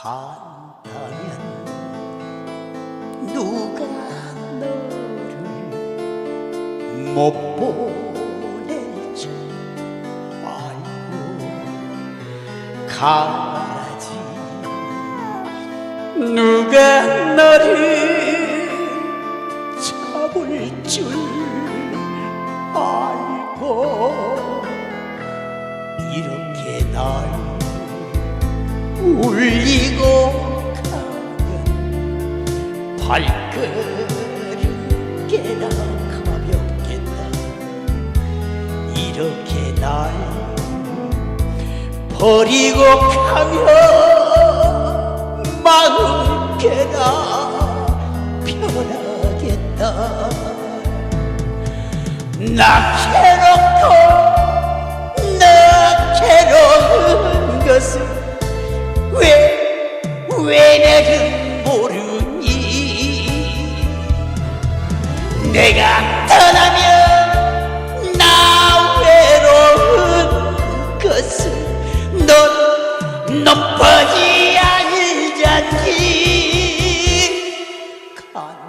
간다면 누가 너를 못 보낼 줄 알고 가지. 누가 너를 잡을 줄 알고 이렇게 날 울리고 가면 발걸음 꽤나 가볍겠다. 이렇게 날 버리고 가면 마음 꽤나 편하겠다. 나 왜, 왜 나는 모르니? 내가 떠나면 나 외로운 것을 넌, 넌 뻔히 알잖니 간다면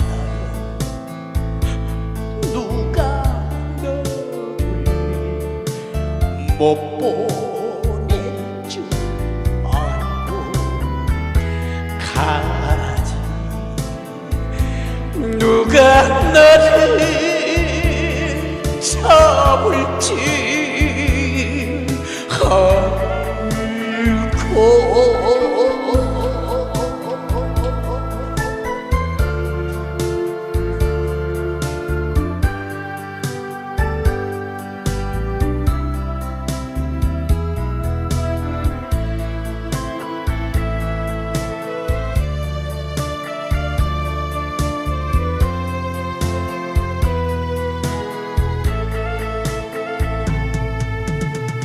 누가 너를 못 보 가지 누가 너를 잡을지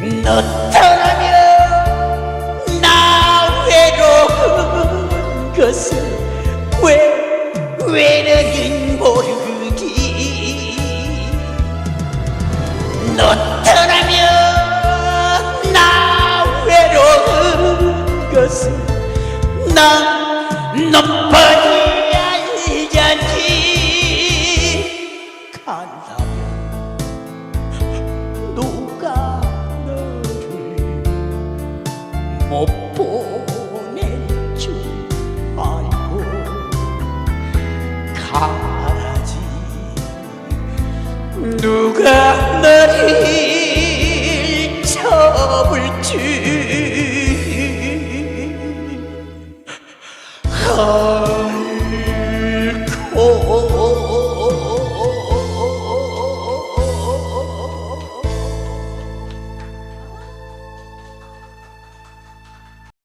너 떠나면 나 외로운 것을 왜, 왜 너는 모르기? 너 떠나면 나 외로운 것을 난너 뻔 못 보낼 줄 알고 가라지. 누가 나를 잡을지 알고